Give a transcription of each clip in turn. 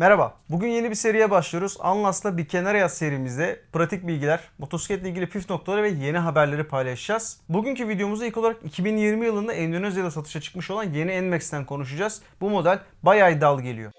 Merhaba. Bugün yeni bir seriye başlıyoruz. Anlas'la bir kenara yaz serimizde pratik bilgiler, motosikletle ilgili püf noktaları ve yeni haberleri paylaşacağız. Bugünkü videomuzda ilk olarak 2020 yılında Endonezya'da satışa çıkmış olan yeni NMAX'ten konuşacağız. Bu model bayağı iddialı geliyor.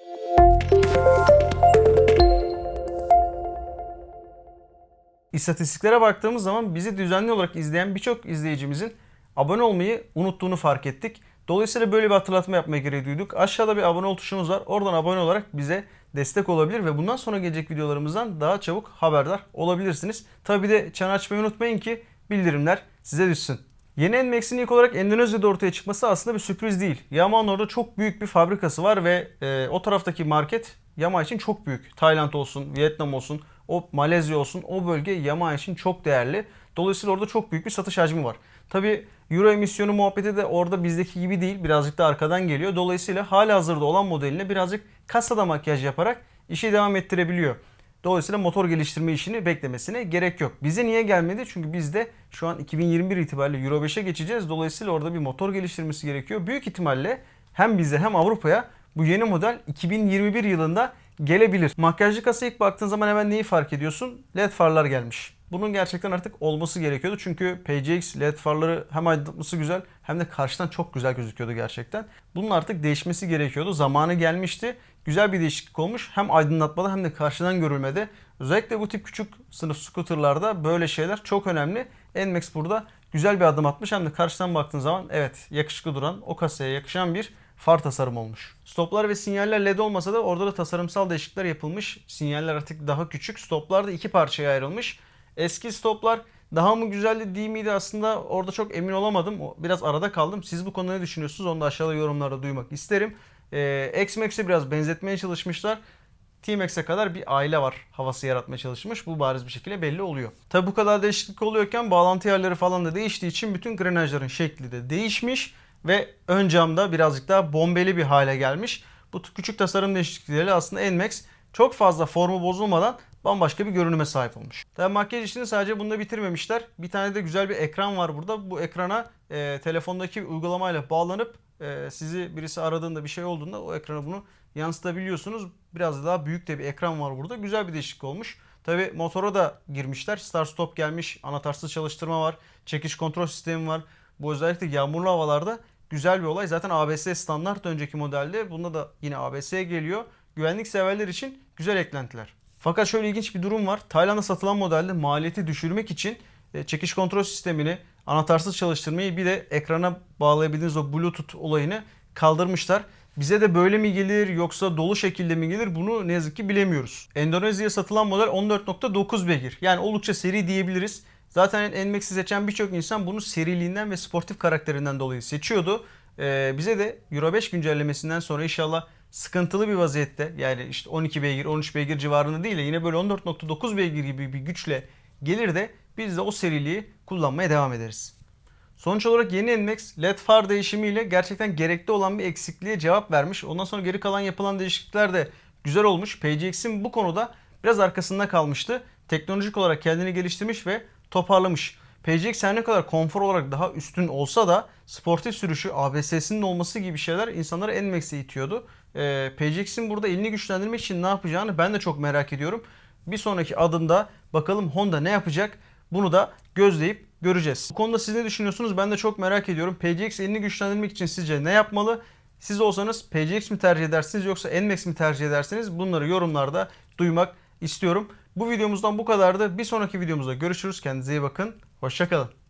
İstatistiklere baktığımız zaman bizi düzenli olarak izleyen birçok izleyicimizin abone olmayı unuttuğunu fark ettik. Dolayısıyla böyle bir hatırlatma yapmaya gereği duyduk. Aşağıda bir abone ol tuşumuz var. Oradan abone olarak bize destek olabilir ve bundan sonra gelecek videolarımızdan daha çabuk haberdar olabilirsiniz. Tabi de çan açmayı unutmayın ki bildirimler size düşsün. Yeni NMAX'in ilk olarak Endonezya'da ortaya çıkması aslında bir sürpriz değil. Yamaha'nın orada çok büyük bir fabrikası var ve e, o taraftaki market Yamaha için çok büyük. Tayland olsun, Vietnam olsun, o Malezya olsun o bölge Yamaha için çok değerli. Dolayısıyla orada çok büyük bir satış hacmi var. Tabi Euro emisyonu muhabbeti de orada bizdeki gibi değil. Birazcık da arkadan geliyor. Dolayısıyla hala hazırda olan modeline birazcık kasada makyaj yaparak işi devam ettirebiliyor. Dolayısıyla motor geliştirme işini beklemesine gerek yok. Bize niye gelmedi? Çünkü biz de şu an 2021 itibariyle Euro 5'e geçeceğiz. Dolayısıyla orada bir motor geliştirmesi gerekiyor. Büyük ihtimalle hem bize hem Avrupa'ya bu yeni model 2021 yılında gelebilir. Makyajlı kasa ilk baktığın zaman hemen neyi fark ediyorsun? LED farlar gelmiş. Bunun gerçekten artık olması gerekiyordu. Çünkü PCX LED farları hem aydınlatması güzel hem de karşıdan çok güzel gözüküyordu gerçekten. Bunun artık değişmesi gerekiyordu. Zamanı gelmişti. Güzel bir değişiklik olmuş. Hem aydınlatmada hem de karşıdan görülmede. Özellikle bu tip küçük sınıf scooterlarda böyle şeyler çok önemli. NMAX burada güzel bir adım atmış. Hem de karşıdan baktığın zaman evet yakışıklı duran o kasaya yakışan bir far tasarım olmuş. Stoplar ve sinyaller LED olmasa da orada da tasarımsal değişiklikler yapılmış. Sinyaller artık daha küçük. Stoplar da iki parçaya ayrılmış. Eski stoplar daha mı güzeldi değil miydi aslında orada çok emin olamadım. Biraz arada kaldım. Siz bu konuda ne düşünüyorsunuz? Onu da aşağıda yorumlarda duymak isterim. Ee, X-Max'e biraz benzetmeye çalışmışlar. T-Max'e kadar bir aile var havası yaratmaya çalışmış. Bu bariz bir şekilde belli oluyor. Tabi bu kadar değişiklik oluyorken bağlantı yerleri falan da değiştiği için bütün grenajların şekli de değişmiş. Ve ön camda birazcık daha bombeli bir hale gelmiş. Bu küçük tasarım değişiklikleriyle aslında NMAX çok fazla formu bozulmadan bambaşka bir görünüme sahip olmuş. Tabi makyaj işini sadece bunda bitirmemişler. Bir tane de güzel bir ekran var burada. Bu ekrana e, telefondaki uygulamayla bağlanıp e, sizi birisi aradığında bir şey olduğunda o ekrana bunu yansıtabiliyorsunuz. Biraz daha büyük de bir ekran var burada. Güzel bir değişiklik olmuş. Tabi motora da girmişler. Start stop gelmiş. Anahtarsız çalıştırma var. Çekiş kontrol sistemi var. Bu özellikle yağmurlu havalarda güzel bir olay. Zaten ABS standart önceki modelde. Bunda da yine ABS geliyor. Güvenlik severler için güzel eklentiler. Fakat şöyle ilginç bir durum var. Tayland'da satılan modelde maliyeti düşürmek için e, çekiş kontrol sistemini, anahtarsız çalıştırmayı bir de ekrana bağlayabildiğiniz o bluetooth olayını kaldırmışlar. Bize de böyle mi gelir yoksa dolu şekilde mi gelir bunu ne yazık ki bilemiyoruz. Endonezya'ya satılan model 14.9 beygir. Yani oldukça seri diyebiliriz. Zaten NMAX'i seçen birçok insan bunu seriliğinden ve sportif karakterinden dolayı seçiyordu. Ee, bize de Euro 5 güncellemesinden sonra inşallah sıkıntılı bir vaziyette yani işte 12 beygir 13 beygir civarında değil de yine böyle 14.9 beygir gibi bir güçle gelir de biz de o seriliği kullanmaya devam ederiz. Sonuç olarak yeni NMAX LED far değişimiyle gerçekten gerekli olan bir eksikliğe cevap vermiş. Ondan sonra geri kalan yapılan değişiklikler de güzel olmuş. PCX'in bu konuda biraz arkasında kalmıştı. Teknolojik olarak kendini geliştirmiş ve toparlamış. PCX her ne kadar konfor olarak daha üstün olsa da sportif sürüşü, ABS'sinin olması gibi şeyler insanları NMAX'e itiyordu. Ee, PCX'in burada elini güçlendirmek için ne yapacağını ben de çok merak ediyorum. Bir sonraki adımda bakalım Honda ne yapacak? Bunu da gözleyip göreceğiz. Bu konuda siz ne düşünüyorsunuz? Ben de çok merak ediyorum. PCX elini güçlendirmek için sizce ne yapmalı? Siz olsanız PCX mi tercih edersiniz yoksa NMAX mi tercih edersiniz? Bunları yorumlarda duymak istiyorum. Bu videomuzdan bu kadardı. Bir sonraki videomuzda görüşürüz. Kendinize iyi bakın. Hoşçakalın.